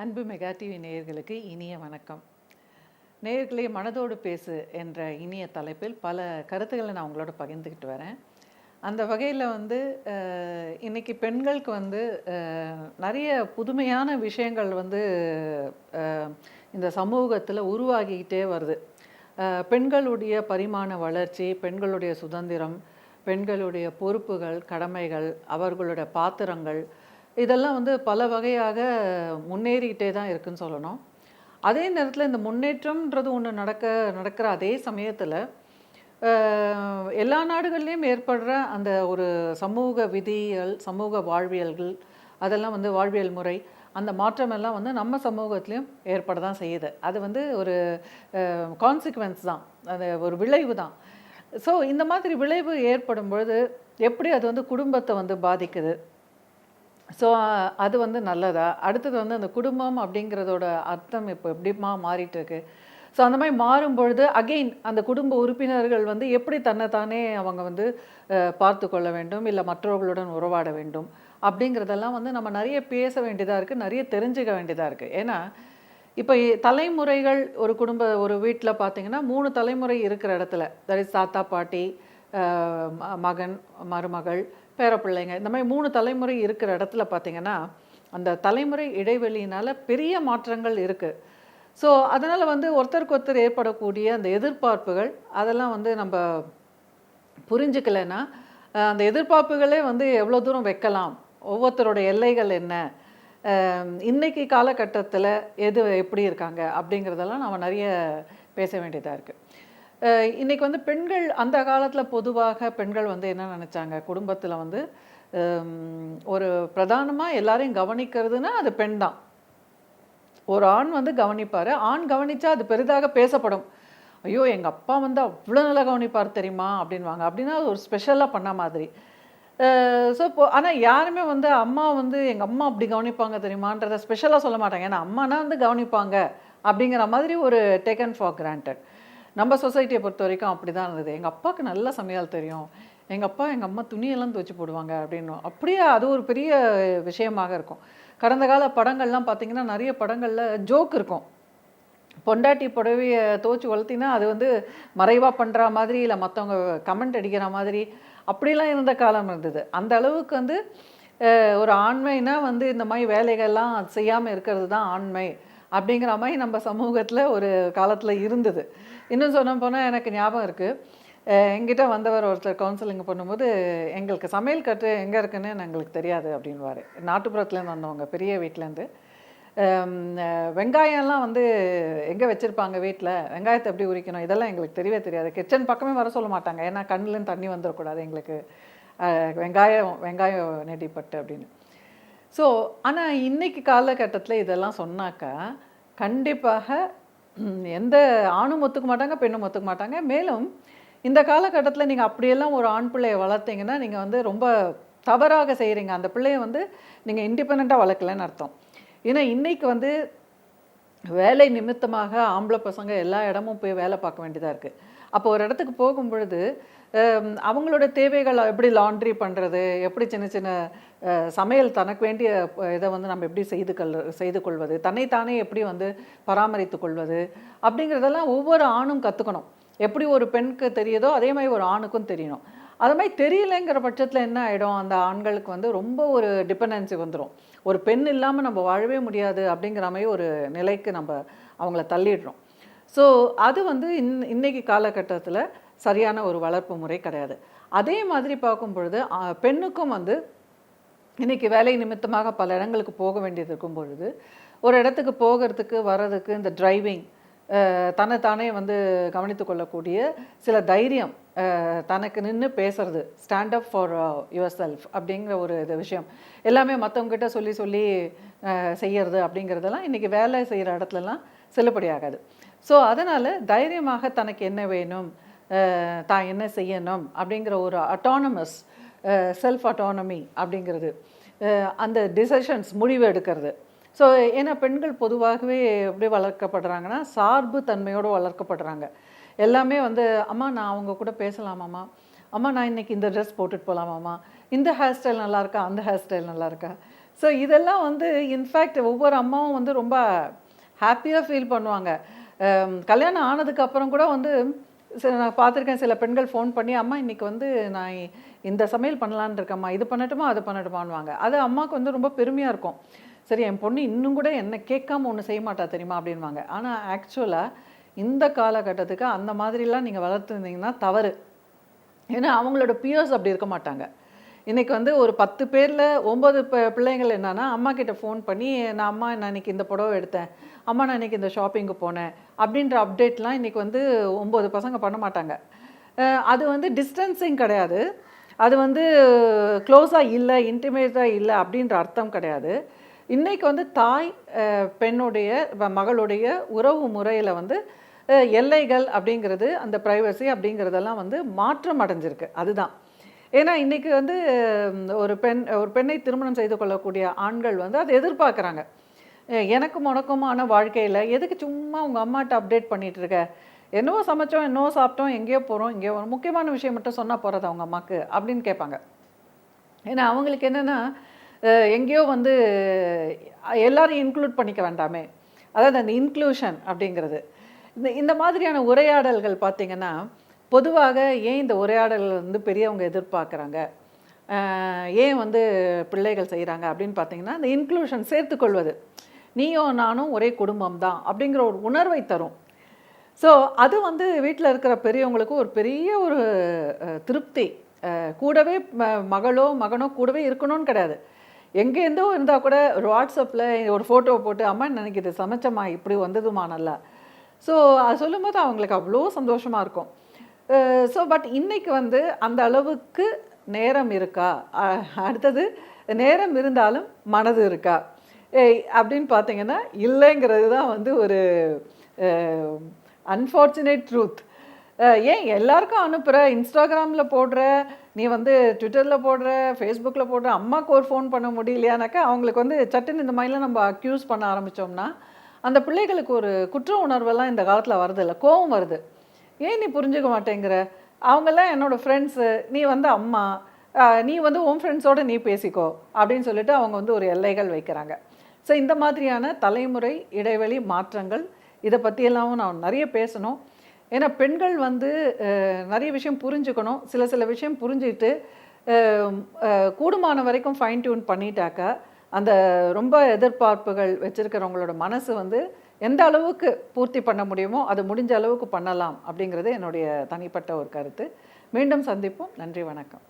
அன்பு mega TV நேயர்களுக்கு இனிய வணக்கம். நேயர்களே மனதோடு பேசு என்ற இனிய தலைப்பில் பல கருத்துக்களை நான் உங்களோட பகிர்ந்துக்கிட்டு வரேன். அந்த வகையில் வந்து இன்றைக்கி பெண்களுக்கு வந்து நிறைய புதுமையான விஷயங்கள் வந்து இந்த சமூகத்தில் உருவாகிக்கிட்டே வருது. பெண்களுடைய பரிமாண வளர்ச்சி பெண்களுடைய சுதந்திரம் பெண்களுடைய பொறுப்புகள் கடமைகள் அவர்களுடைய பாத்திரங்கள் இதெல்லாம் வந்து பல வகையாக முன்னேறிக்கிட்டே தான் இருக்குன்னு சொல்லணும். அதே நேரத்தில் இந்த முன்னேற்றம்ன்றது ஒன்று நடக்க நடக்கிற அதே சமயத்தில் எல்லா நாடுகள்லேயும் ஏற்படுற அந்த ஒரு சமூக விதிகள் சமூக வாழ்வியல்கள் அதெல்லாம் வந்து வாழ்வியல் முறை அந்த மாற்றம் எல்லாம் வந்து நம்ம சமூகத்துலேயும் ஏற்பட தான் செய்யுது. அது வந்து ஒரு கான்சிக்வன்ஸ் தான். அது ஒரு விளைவு தான். ஸோ இந்த மாதிரி விளைவு ஏற்படும் பொழுது எப்படி அது வந்து குடும்பத்தை வந்து பாதிக்குது? ஸோ அது வந்து நல்லதா? அடுத்தது வந்து அந்த குடும்பம் அப்படிங்கிறதோட அர்த்தம் இப்போ எப்படிமா மாறிட்டு இருக்கு ஸோ அந்த மாதிரி மாறும் பொழுது அகெயின் அந்த குடும்ப உறுப்பினர்கள் வந்து எப்படி தன்னைத்தானே அவங்க வந்து பார்த்து கொள்ள வேண்டும்? இல்லை மற்றவர்களுடன் உறவாட வேண்டும்? அப்படிங்கிறதெல்லாம் வந்து நம்ம நிறைய பேச வேண்டியதாக இருக்குது நிறைய தெரிஞ்சுக்க வேண்டியதாக இருக்குது ஏன்னா இப்போ தலைமுறைகள் ஒரு குடும்ப ஒரு வீட்டில் பார்த்தீங்கன்னா மூணு தலைமுறை இருக்கிற இடத்துல. தட் இஸ் தாத்தா பாட்டி ம- மகன் மருமகள் பேரப்பிள்ளைங்க இந்த மாதிரி மூணு தலைமுறை இருக்கிற இடத்துல பார்த்தீங்கன்னா அந்த தலைமுறை இடைவெளியினால் பெரிய மாற்றங்கள் இருக்குது ஸோ அதனால் வந்து ஒருத்தருக்கு ஒருத்தர் ஏற்படக்கூடிய அந்த எதிர்பார்ப்புகள் அதெல்லாம் வந்து நம்ம புரிஞ்சுக்கலைன்னா அந்த எதிர்பார்ப்புகளே வந்து எவ்வளோ தூரம் வைக்கலாம்? ஒவ்வொருத்தரோட எல்லைகள் என்ன? இன்றைக்கி காலகட்டத்தில் எது எப்படி இருக்காங்க? அப்படிங்கிறதெல்லாம் நம்ம நிறைய பேச வேண்டியதாக இருக்குது இன்னைக்கு வந்து பெண்கள் அந்த காலத்தில் பொதுவாக பெண்கள் வந்து என்ன நினச்சாங்க? குடும்பத்தில் வந்து ஒரு பிரதானமாக எல்லாரையும் கவனிக்கிறதுனா அது பெண் தான். ஒரு ஆண் வந்து கவனிப்பார். ஆண் கவனித்தா அது பெரிதாக பேசப்படும். ஐயோ எங்கள் அப்பா வந்து அவ்வளோ நல்லா கவனிப்பார் தெரியுமா? அப்படின்வாங்க அப்படின்னா அது ஒரு ஸ்பெஷலாக பண்ண மாதிரி. ஸோ இப்போ ஆனால் யாருமே வந்து அம்மா வந்து எங்கள் அம்மா அப்படி கவனிப்பாங்க தெரியுமான்றதை ஸ்பெஷலாக சொல்ல மாட்டாங்க. ஏன்னா அம்மானா வந்து கவனிப்பாங்க அப்படிங்கிற மாதிரி ஒரு டேக்கன் ஃபார் கிராண்டட் நம்ம சொசைட்டியை பொறுத்த வரைக்கும் அப்படி தான் இருந்தது. எங்கள் அப்பாவுக்கு நல்ல சமையல் தெரியும். எங்கள் அப்பா எங்கள் அம்மா துணியெல்லாம் துவச்சி போடுவாங்க அப்படின்னு அப்படியே அது ஒரு பெரிய விஷயமாக இருக்கும். கடந்த கால படங்கள்லாம் பார்த்தீங்கன்னா நிறைய படங்களில் ஜோக் இருக்கும். பொண்டாட்டி புடவையை துவச்சி வளர்த்தினா அது வந்து மறைவாக பண்ணுற மாதிரி இல்லை மற்றவங்க கமெண்ட் அடிக்கிற மாதிரி அப்படிலாம் இருந்த காலம் இருந்தது. அந்த அளவுக்கு வந்து ஒரு ஆண்மைனா வந்து இந்த மாதிரி வேலைகள்லாம் செய்யாமல் இருக்கிறது தான் ஆண்மை அப்படிங்கிற மாதிரி நம்ம சமூகத்தில் ஒரு காலத்தில் இருந்தது. இன்னும் சொல்ல போனால் எனக்கு ஞாபகம் இருக்குது எங்கிட்ட வந்தவர் ஒருத்தர் கவுன்சிலிங் பண்ணும்போது எங்களுக்கு சமையல் கட்டு எங்கே இருக்குன்னு எங்களுக்கு தெரியாது அப்படின்வார் நாட்டுப்புறத்துலேருந்து வந்தவங்க பெரிய வீட்டிலேருந்து வெங்காயம்லாம் வந்து எங்கே வச்சுருப்பாங்க வீட்டில் வெங்காயத்தை எப்படி உரிக்கணும்? இதெல்லாம் எங்களுக்கு தெரியவே தெரியாது. கிச்சன் பக்கமே வர சொல்ல மாட்டாங்க. ஏன்னா கண்ணுலேருந்து தண்ணி வந்துடக்கூடாது எங்களுக்கு. வெங்காயம் வெங்காயம் நெடிப்பட்டு அப்படின்னு. ஸோ ஆனால் இன்னைக்கு காலகட்டத்தில் இதெல்லாம் சொன்னாக்கா கண்டிப்பாக எந்த ஆணும் ஒத்துக்க மாட்டாங்க பெண்ணும் ஒத்துக்க மாட்டாங்க. மேலும் இந்த காலகட்டத்தில் நீங்கள் அப்படியெல்லாம் ஒரு ஆண் பிள்ளையை வளர்த்தீங்கன்னா நீங்கள் வந்து ரொம்ப தவறாக செய்கிறீங்க அந்த பிள்ளையை வந்து நீங்கள் இண்டிபெண்ட்டாக வளர்க்கலன்னு அர்த்தம். ஏன்னா இன்றைக்கி வந்து வேலை நிமித்தமாக ஆம்பளை பசங்க எல்லா இடமும் போய் வேலை பார்க்க வேண்டியதாக இருக்குது அப்போ ஒரு இடத்துக்கு போகும் பொழுது அவங்களோட தேவைகள் எப்படி லாண்ட்ரி பண்ணுறது எப்படி சின்ன சின்ன சமையல் தனக்கு வேண்டிய இதை வந்து நம்ம எப்படி செய்து கொள் செய்து கொள்வது? தன்னைத்தானே எப்படி வந்து பராமரித்து கொள்வது? அப்படிங்கிறதெல்லாம் ஒவ்வொரு ஆணும் கற்றுக்கணும் எப்படி ஒரு பெண்ணுக்கு தெரியுதோ அதே மாதிரி ஒரு ஆணுக்கும் தெரியணும். அது மாதிரி தெரியலைங்கிற பட்சத்தில் என்ன ஆகிடும் அந்த ஆண்களுக்கு வந்து ரொம்ப ஒரு டிபெண்டன்சி வந்துடும் ஒரு பெண் இல்லாமல் நம்ம வாழவே முடியாது அப்படிங்கிற மாதிரி ஒரு நிலைக்கு நம்ம அவங்கள தள்ளிடுறோம். ஸோ அது வந்து இன் இன்னைக்கு காலகட்டத்தில் சரியான ஒரு வளர்ப்பு முறை கிடையாது. அதே மாதிரி பார்க்கும் பொழுது பெண்ணுக்கும் வந்து இன்றைக்கி வேலை நிமித்தமாக பல இடங்களுக்கு போக வேண்டியது இருக்கும் பொழுது ஒரு இடத்துக்கு போகிறதுக்கு வர்றதுக்கு இந்த டிரைவிங் தன்னைத்தானே வந்து கவனித்து கொள்ளக்கூடிய சில தைரியம் தனக்கு நின்று பேசுறது stand up for your self அப்படிங்கிற ஒரு இது விஷயம். எல்லாமே மற்றவங்ககிட்ட சொல்லி சொல்லி செய்கிறது செய்யறது அப்படிங்கிறதெல்லாம் இன்றைக்கி வேலை செய்கிற இடத்துலலாம் செல்லுபடியாகாது. ஸோ அதனால் தைரியமாக தனக்கு என்ன வேணும் தான் என்ன செய்யணும் அப்படிங்கிற ஒரு அட்டானமஸ் செல்ஃப் அட்டானமி அப்படிங்கிறது. அந்த டிசிஷன்ஸ் முடிவு எடுக்கிறது. ஸோ ஏன்னா பெண்கள் பொதுவாகவே எப்படி வளர்க்கப்படுறாங்கன்னா சார்பு தன்மையோடு வளர்க்கப்படுறாங்க. எல்லாமே வந்து அம்மா நான் அவங்க கூட பேசலாமாம்மா அம்மா நான் இன்னைக்கு இந்த ட்ரெஸ் போட்டுட்டு போகலாமாம்மா இந்த ஹேர் ஸ்டைல் நல்லாயிருக்கா அந்த ஹேர் ஸ்டைல் நல்லா இருக்கா? ஸோ இதெல்லாம் வந்து இன்ஃபேக்ட் ஒவ்வொரு அம்மாவும் வந்து ரொம்ப ஹாப்பியாக ஃபீல் பண்ணுவாங்க. கல்யாணம் ஆனதுக்கப்புறம் கூட வந்து சில நான் பார்த்துருக்கேன் சில பெண்கள் ஃபோன் பண்ணி அம்மா இன்றைக்கி வந்து நான் இந்த சமையல் பண்ணலான்னு இருக்கம்மா இது பண்ணட்டுமா அது பண்ணட்டுமான்னுவாங்க. அது அம்மாவுக்கு வந்து ரொம்ப பெருமையாக இருக்கும். சரி என் பொண்ணு இன்னும் கூட என்ன கேட்காம ஒன்று செய்ய மாட்டா தெரியுமா அப்படின்வாங்க ஆனால் ஆக்சுவலாக இந்த காலகட்டத்துக்கு அந்த மாதிரிலாம் நீங்கள் வளர்த்துருந்தீங்கன்னா தவறு. ஏன்னா அவங்களோட பியர்ஸ் அப்படி இருக்க மாட்டாங்க. இன்றைக்கி வந்து ஒரு பத்து பேரில் ஒம்பது பிள்ளைங்கள் என்னன்னா அம்மா கிட்ட ஃபோன் பண்ணி நான் அம்மா நான் இன்னைக்கு இந்த புடவை எடுத்தேன். அம்மா நான் இன்னைக்கு இந்த ஷாப்பிங்க்கு போனேன். அப்படின்ற அப்டேட்லாம் இன்றைக்கி வந்து ஒம்பது பசங்க பண்ண மாட்டாங்க. அது வந்து டிஸ்டன்சிங் கிடையாது. அது வந்து க்ளோஸாக இல்லை இன்டிமேட்டாக இல்லை அப்படின்ற அர்த்தம் கிடையாது. இன்றைக்கு வந்து தாய் பெண்ணுடைய மகளுடைய உறவு முறையில் வந்து எல்லைகள் அப்படிங்கிறது அந்த ப்ரைவசி அப்படிங்கிறதெல்லாம் வந்து மாற்றம் அடைஞ்சிருக்கு. அதுதான். ஏன்னா இன்றைக்கி வந்து ஒரு பெண் ஒரு பெண்ணை திருமணம் செய்து கொள்ளக்கூடிய ஆண்கள் வந்து அதை எதிர்பார்க்குறாங்க. எனக்கும் உனக்குமான வாழ்க்கையில் எதுக்கு சும்மா உங்கள் அம்மாட்ட அப்டேட் பண்ணிகிட்ருக்க என்னவோ சமைச்சோம் என்னவோ சாப்பிட்டோம் எங்கேயோ போகிறோம் எங்கேயோ வரோம். முக்கியமான விஷயம் மட்டும் சொன்னால் போகிறது அவங்க அம்மாக்கு அப்படின்னு கேட்பாங்க. ஏன்னா அவங்களுக்கு என்னென்னா எங்கேயோ வந்து எல்லாரும் இன்க்ளூட் பண்ணிக்க வேண்டாமே. அதாவது அந்த இன்க்ளூஷன் அப்படிங்கிறது. இந்த இந்த மாதிரியான உரையாடல்கள் பார்த்திங்கன்னா பொதுவாக ஏன் இந்த உரையாடல்கள் வந்து பெரியவங்க எதிர்பார்க்குறாங்க? ஏன் வந்து பிள்ளைகள் செய்கிறாங்க அப்படின்னு பார்த்தீங்கன்னா இந்த இன்க்ளூஷன் சேர்த்துக்கொள்வது நீயும் நானும் ஒரே குடும்பம் தான் அப்படிங்கிற ஒரு உணர்வை தரும். ஸோ அது வந்து வீட்டில் இருக்கிற பெரியவங்களுக்கு ஒரு பெரிய ஒரு திருப்தி. கூடவே ம- மகளோ மகனோ கூடவே இருக்கணும்னு கிடையாது. எங்கேருந்தோ இருந்தால் கூட ஒரு வாட்ஸ்அப்பில் ஒரு ஃபோட்டோ போட்டு அம்மா எனக்கு இது சமைச்சம்மா? இப்படி வந்ததுமா? நல்லா? ஸோ அது சொல்லும்போது அவங்களுக்கு அவ்வளோ சந்தோஷமாக இருக்கும். ஸோ பட் இன்னைக்கு வந்து அந்த அளவுக்கு நேரம் இருக்கா? அடுத்தது நேரம் இருந்தாலும் மனது இருக்கா? ஏய், அப்படின்னு பார்த்தீங்கன்னா இல்லைங்கிறது தான் வந்து ஒரு அன்ஃபார்ச்சுனேட் ட்ரூத் ஏன் எல்லாருக்கும் அனுப்புகிற இன்ஸ்டாகிராமில் போடுற நீ வந்து ட்விட்டரில் போடுற ஃபேஸ்புக்கில் போடுற அம்மாவுக்கு ஒரு ஃபோன் பண்ண முடியலையானாக்கா அவங்களுக்கு வந்து சட்டுன்னு இந்த மாதிரிலாம் நம்ம அக்யூஸ் பண்ண ஆரம்பித்தோம்னா அந்த பிள்ளைகளுக்கு ஒரு குற்ற உணர்வெல்லாம் இந்த காலத்தில் வருது கோவம் வருது. ஏன் நீ புரிஞ்சுக்க மாட்டேங்கிற? அவங்கெல்லாம் என்னோட ஃப்ரெண்ட்ஸு நீ வந்து அம்மா நீ வந்து உன் ஃப்ரெண்ட்ஸோட நீ பேசிக்கோ அப்படின்னு சொல்லிட்டு அவங்க வந்து ஒரு எல்லைகள் வைக்கிறாங்க. ஸோ இந்த மாதிரியான தலைமுறை இடைவெளி மாற்றங்கள் இதை பற்றியெல்லாம் நான் நிறைய பேசணும். ஏன்னா பெண்கள் வந்து நிறைய விஷயம் புரிஞ்சுக்கணும். சில சில விஷயம் புரிஞ்சுக்கிட்டு கூடுமான வரைக்கும் ஃபைன் டியூன் பண்ணிட்டாக்கா அந்த ரொம்ப எதிர்பார்ப்புகள் வச்சுருக்கிறவங்களோட மனசு வந்து எந்த அளவுக்கு பூர்த்தி பண்ண முடியுமோ அது முடிஞ்ச அளவுக்கு பண்ணலாம் அப்படிங்கிறது என்னுடைய தனிப்பட்ட ஒரு கருத்து. மீண்டும் சந்திப்போம். நன்றி வணக்கம்.